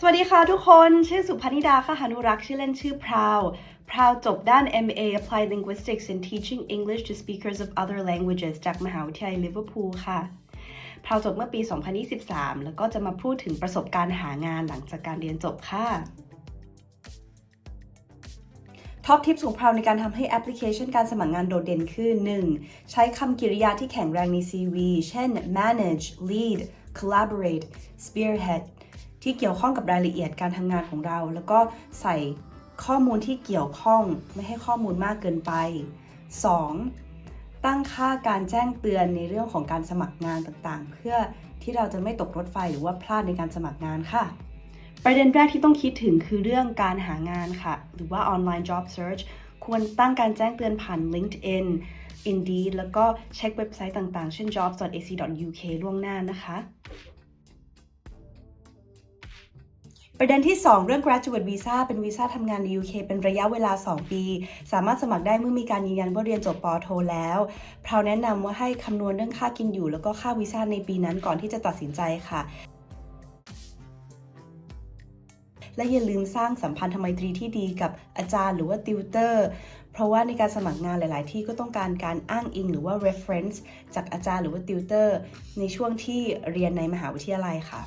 สวัสดีค่ะทุกคนชื่อสุพนิดาค่ะหานุรักษ์ชื่อเล่นชื่อพราวพราวจบด้าน MA Applied Linguistics in Teaching English to Speakers of Other Languages จากมหาวิทยาลัยลิเวอร์พูลค่ะพราวจบเมื่อปี 2023 แล้วก็จะมาพูดถึงประสบการณ์หางานหลังจากการเรียนจบค่ะท็อปทิปของพราวในการทำให้แอปพลิเคชันการสมัครงานโดดเด่นคือ 1. ใช้คำกริยาที่แข็งแรงใน CV เช่น manage lead collaborate spearhead ที่เกี่ยวข้องกับรายละเอียดการทำงานของเรา แล้วก็ใส่ข้อมูลที่เกี่ยวข้องไม่ให้ข้อมูลมากเกินไป 2. ตั้งค่าการแจ้งเตือนในเรื่องของการสมัครงานต่างๆ เพื่อที่เราจะไม่ตกรถไฟหรือว่าพลาดในการสมัครงานค่ะ ประเด็นแรกที่ต้องคิดถึงคือเรื่องการหางานค่ะ หรือว่า online job search ควรตั้งการแจ้งเตือนผ่าน LinkedIn Indeed แล้วก็เช็คเว็บไซต์ต่างๆ เช่น jobs.ac.uk ล่วงหน้านะคะ ประเด็นที่ 2 เรื่อง graduate visa เป็นวีซ่าทำงานใน UK เป็นระยะเวลา 2 ปี สามารถสมัครได้เมื่อมีการยืนยันว่าเรียนจบปโทแล้วพราวแนะนำว่าให้คำนวณเรื่องค่ากินอยู่ แล้วก็ค่าวีซ่าในปีนั้นก่อนที่จะตัดสินใจค่ะและอย่าลืมสร้างสัมพันธไมตรีที่ดีกับอาจารย์หรือว่าติวเตอร์ เพราะว่าในการสมัครงานหลาย ๆ ที่ก็ต้องการการอ้างอิงหรือว่า reference จากอาจารย์หรือว่าติวเตอร์ ในช่วงที่เรียนในมหาวิทยาลัยค่ะ